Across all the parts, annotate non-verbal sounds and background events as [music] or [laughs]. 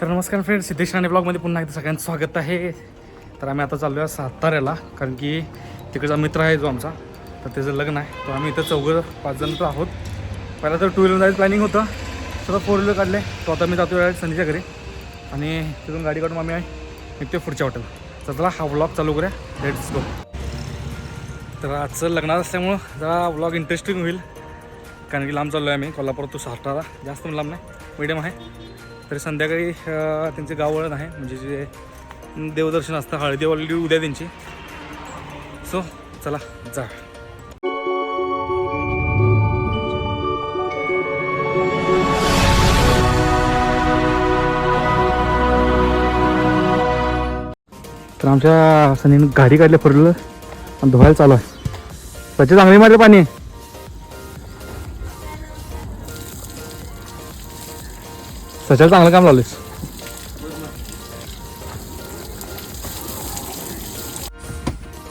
तर नमस्कार फ्रेंड सिद्धेश राणे ब्लॉगमध्ये पुन्हा एकदा सगळ्यांचं स्वागत आहे. तर आम्ही आता चाललो आहे साताऱ्याला कारण की तिकडचा मित्र आहे जो आमचा. तर त्याचं लग्न आहे. तर आम्ही इथं चौघं पाच जण तर आहोत. पहिला तर टू व्हीलर जायचं प्लॅनिंग होतं. सगळं फोर व्हीलर काढले. तो आता मी जातो आहे संधीच्या घरी. आणि तिथून गाडी काढून आम्ही निघतो पुढच्या हॉटेल तर चला हा व्लॉग चालू करूया. लेट्स गो तर आजचं लग्नात असल्यामुळं जरा ब्लॉग इंटरेस्टिंग होईल. कारण की लांब चाललो आहे आम्ही. कोल्हापूर तो सातारा. जास्त लांब नाही. मिडियम आहे. तरी संध्याकाळी त्यांचे गाव वळण आहे. म्हणजे जे देवदर्शन असतं हळदी ऑलरेडी उद्या त्यांची. सो चला जा. तर आमच्या सनीनं गाडी काढली फिरलं आणि धुवायला चालू आहे. त्याची चांगली मारले पाणी. सच्याला चांगलं काम लावलेस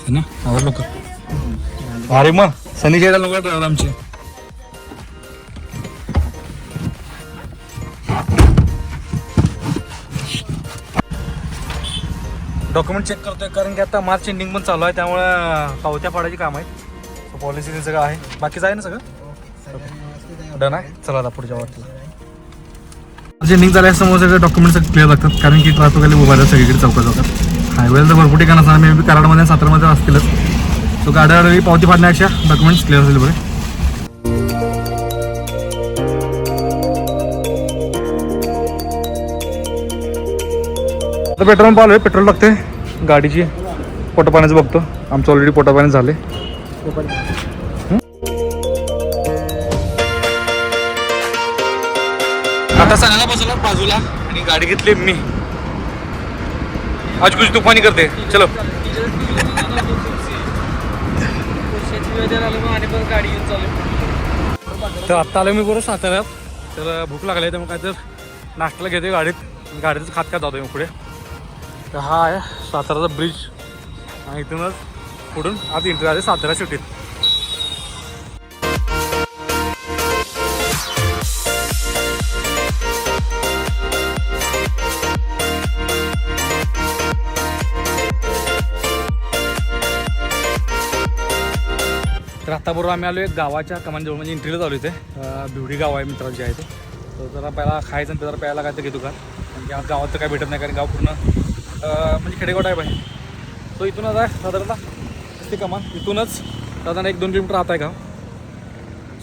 ना आवडलं का अरे मग सनी जेला नको ड्रायव्हर आमचे डॉक्युमेंट चेक करतोय कारण की आता मार्च एंडिंग पण चालू आहे त्यामुळे पावत्या पाडायची काम आहे पॉलिसी सगळं आहे. बाकीचं आहे ना सगळं? डन आहे. चला आता पुढच्या वाटला एंडिंग झाल्यासमोर सगळे डॉक्युमेंट क्लिअर लागतात कारण की ट्रॅफिक आली उभा राहतात सगळीकडे चौकात चौकात हायवेला तर भरपूर ठिकाण असणार. मे बी कराडमध्ये सातारामध्ये असतीलच. तो गाड्यावर पावती फाडण्यापेक्षा डॉक्युमेंट्स क्लिअर असेल बरे. आता पेट्रोल पंप आलोय. पेट्रोल लागते गाडीची पोटापाण्याचं बघतो. आमचं ऑलरेडी पोटापाणी झाले सणाला बसवला बाजूला आणि गाडी घेतली मी. आज कुछ तुफानी करते. चलो. तर आत्ता आलो मी बरोबर साताऱ्यात. तर भूक लागली त्यामुळे काय तर नाश्त्याला घेते गाडीत. गाडीचं खात खात जातोय मग पुढे. तर हा आहे साताराचा ब्रिज आणि इथूनच पुढून आता एंट्री आहे सातारा सिटीत तर आता बरोबर आम्ही आलो एक गावाच्या कमानजवळ म्हणजे इंट्रीला चालू इथे. भिवडी बिवडी गाव आहे मित्राचे जे आहे ते. तर जरा पहिला खायचं आणि जरा प्यायला काय तर घेतो का? कारण की आज गावात तर काय भेटत नाही कारण गाव पूर्ण म्हणजे खेडेगाव टाईप आहे. तो इथूनच आहे साधारणतः ते कमान? इथूनच साधारण एक दोन किलोमीटर आत आहे गाव.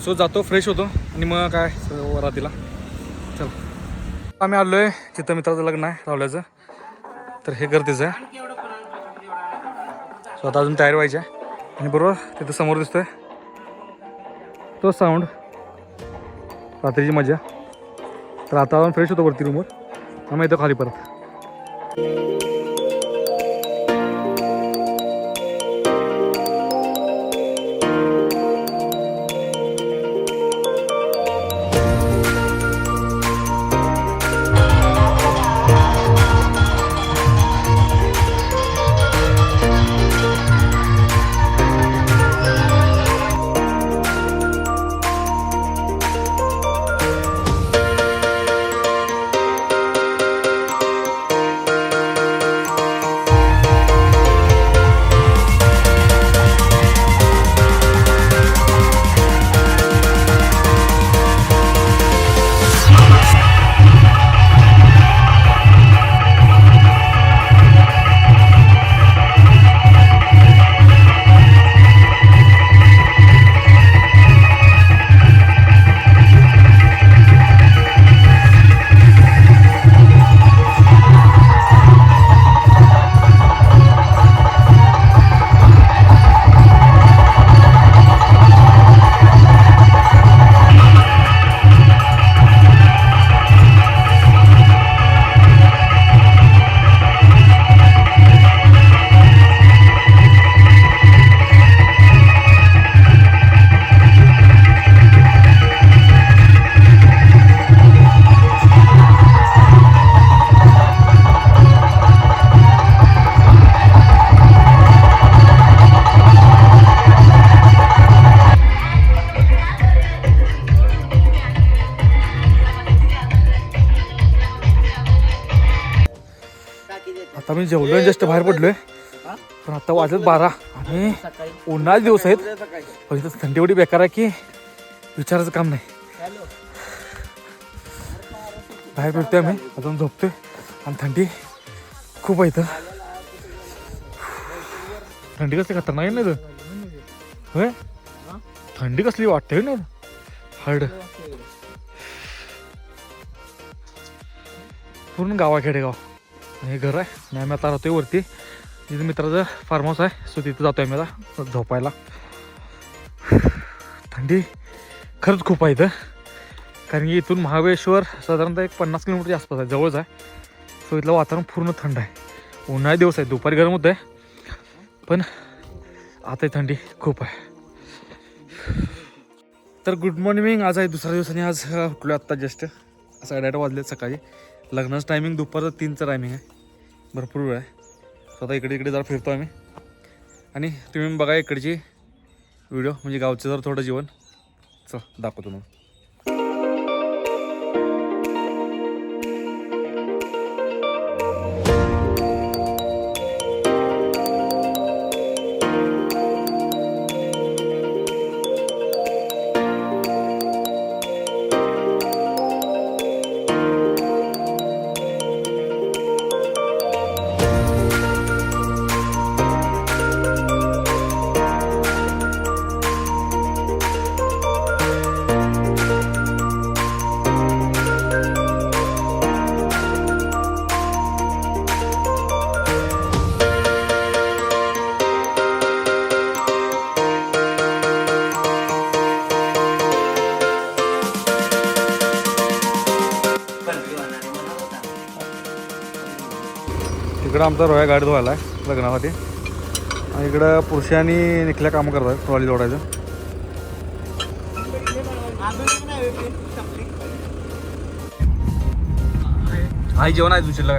सो जातो फ्रेश होतो आणि मग काय रात्रीला चल. आम्ही आलो आहे तिथं मित्राचं लग्न आहे रावल्याचं. तर हे गरजेचं आहे. सो आता अजून तयार व्हायची आहे. आणि बरोबर तिथं समोर दिसतोय. तो साऊंड रात्रीची मजा. तर आता आपण फ्रेश होतो वरती रूमवर आम्ही येतो खाली परत. आम्ही जेवलो जस्ट बाहेर पडलोय. पण आता वाजत बारा आणि उन्हाळे दिवस आहेत. पण इथं थंडी एवढी बेकार आहे की विचारायचं काम नाही. बाहेर फिरतोय आम्ही अजून झोपतोय आणि थंडी खूप आहे इथं. थंडी कसली खतरनाक आहे ना होय? थंडी कसली वाटते ना? हर्ड पूर्ण गाव. खेडेगाव हे घर आहे. नाही आम्ही आता राहतोय वरती. तिथं मित्राचं फार्म हाऊस आहे. सो तिथं जातोय मी आता. झोपायला. थंडी खरंच खूप आहे इथं. कारण की इथून महाबळेश्वर साधारणतः एक पन्नास किलोमीटरच्या आसपास आहे. जवळच आहे. सो इथलं वातावरण पूर्ण थंड आहे. उन्हाळी दिवस आहे दुपारी गरम होतं आहे पण आता थंडी खूप आहे. तर गुड मॉर्निंग आज आहे दुसऱ्या दिवसाने आज उठलो आत्ता जस्ट साडेआठ वाजले सकाळी. लग्नाचं टायमिंग दुपारचं तीनचं टायमिंग आहे. भरपूर वेळ आहे. स्वतः इकडे इकडे जरा फिरतो आम्ही. आणि तुम्ही बघा इकडची व्हिडिओ म्हणजे गावचं जर थोडं जीवन. चल दाखवतो मग. इकडं आमचा रोया गाडी धुवायला आहे लग्नासाठी आणि इकडं पुरुषांनी निघल्या कामं करतात ट्रॉली जोडायचं. आई जेवण आहे तुझ्या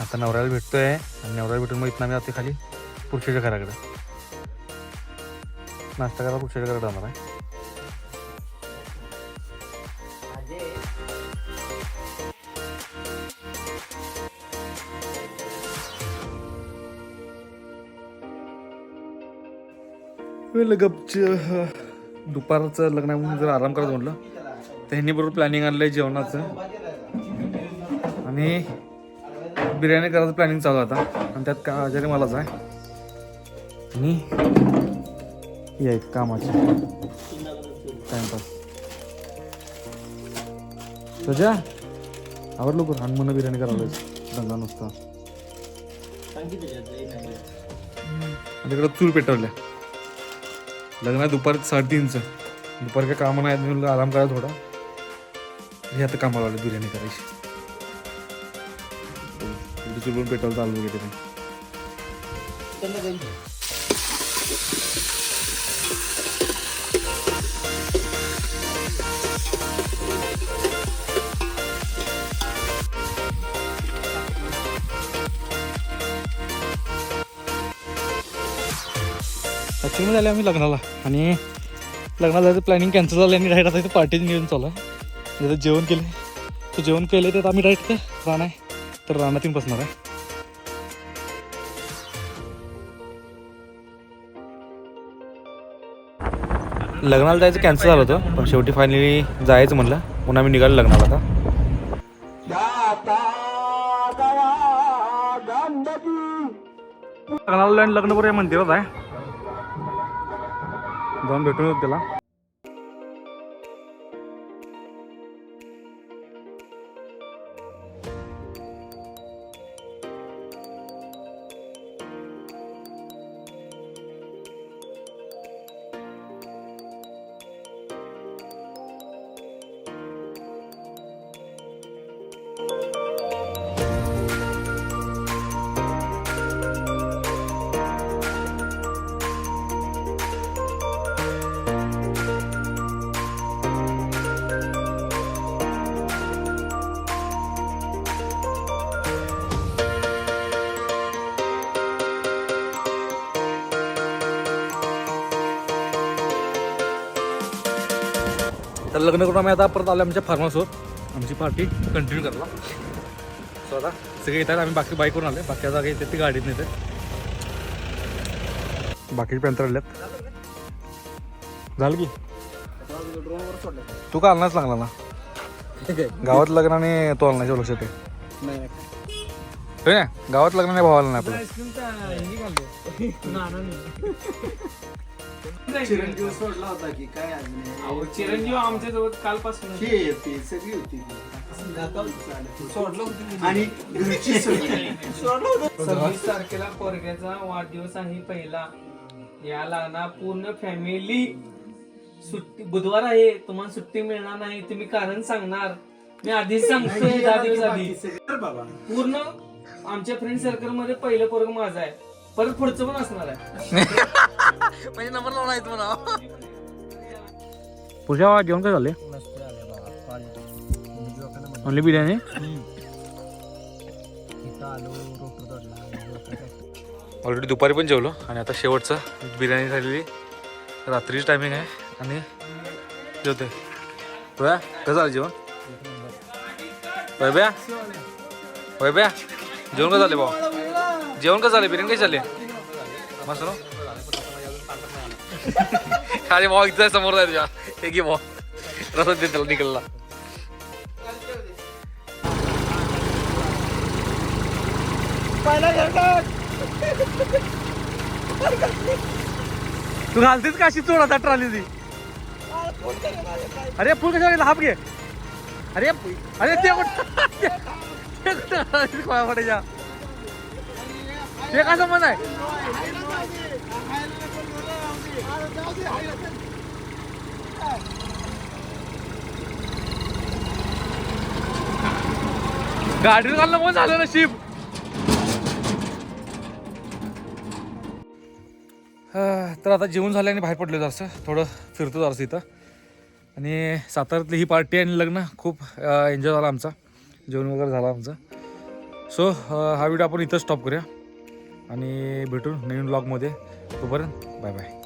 आता नवऱ्याला भेटतोय आणि नवऱ्याला भेटून मग इथं आम्ही जाते खाली पुरुषाच्या घराकडे. नाश्ता करायला पुरुषाच्या घराकडे जाणार आहे गपच दुपारचं लग्न आहे म्हणून जरा आराम करायचं म्हटलं त्यांनी बरोबर प्लॅनिंग आणलंय जेवणाचं. आणि बिर्याणी करायचं प्लॅनिंग चालू आहे आता. आणि त्यात का आजारी मलाच आहे. आणि आहेत कामाचे. टाइमपास तुझ्या आवड लोक हनुमान बिर्याणी करावं दंगा नुसता. आणि तिकडं चूल पेटवल्या. लग्न दुपार साडेतीनचं. दुपार काय कामं नाही आराम करा थोडा. हे आता कामाला आलं बिर्याणी करायची. इकडे चुलून पेट्रोल चालू वगैरे. नाही आले झाले आम्ही लग्नाला. आणि लग्नाला जायचं प्लॅनिंग कॅन्सल झालं आणि डायरेक्ट आता इथे घेऊन निघून चालू आहे जर जेवण केलं तर जेवण केलं तर आम्ही डायरेक्ट राणा आहे. तर राणातून बसणार आहे. लग्नाला जायचं कॅन्सल झालं होतं पण शेवटी फायनली जायचं म्हणलं. म्हणून आम्ही निघालो लग्नाला आता. लग्नाला लग्न बरं मंदिरात आहे जाऊन भेटून येऊ त्याला. तर लग्न करून आम्ही आता परत आलो आमच्या फार्म हाऊसवर आमची पार्टी कंटिन्यू करला तो आता सगळे येतात आम्ही बाकी बाईकवरून आले बाकी जागा येते ती गाडीत नेते बाकीचे पॅन्टर आल्यात झालं की? तू का आलनाच लागला ना [laughs] गावात लग्न आणि तो नाही लक्षात आहे. होय ना? गावात लग्न नाही भावाला नाही आपलं? चिरंजीव सोडला होता की काय चिरंजीव आमच्या जवळ कालपासून हे होती सगळी होती. सोडलं होतं आणि घरची सगळी सव्वीस तारखेला पोरग्याचा वाढदिवस आहे पहिला. या लागणार पूर्ण फॅमिली सुट्टी बुधवार आहे. तुम्हाला सुट्टी मिळणार नाही. तुम्ही कारण सांगणार. मी आधीच सांगतोय दहा दिवस आधी. बाबा पूर्ण आमच्या फ्रेंड सर्कलमध्ये पहिलं पोरग माझं आहे. परत पुढचं पण असणार आहे. म्हणजे नंबर लावला येतो म्हणा पूजा जेवण काय झाले ओनली बिर्याणी? ऑलरेडी दुपारी पण जेवलो आणि आता शेवटचं बिर्याणी झालेली. रात्रीची टायमिंग आहे आणि जेवते वया कसं झालं जेवण? वैब्या वैब्या जेवण कसं झाले भाऊ? जेवण कसं झाले बिर्याणी कशी झाली? मस्त ना? [laughs] अरे भाऊ इथं समोर जाय तुझ्या. हे घे भाऊ. रसद दे त्याला निकलला तू घालतेस का अशी चोर आता ट्रॉली ती? अरे फुल कशा हाफ घे. अरे अरे ते [laughs] कुठं ते कुठं घालायचं आहे गाडीवर घालणं मग झालं ना शिप तर आता जेवण झालं आणि बाहेर पडलो जरासं. थोडं फिरतो जरासं इथं. आणि साताऱ्यातली ही पार्टी आणि लग्न खूप एन्जॉय झाला आमचा. जेवण वगैरे झालं आमचं. सो हा व्हिडिओ आपण इथं स्टॉप करूया. आणि भेटू नवीन ब्लॉगमध्ये तोपर्यंत बाय बाय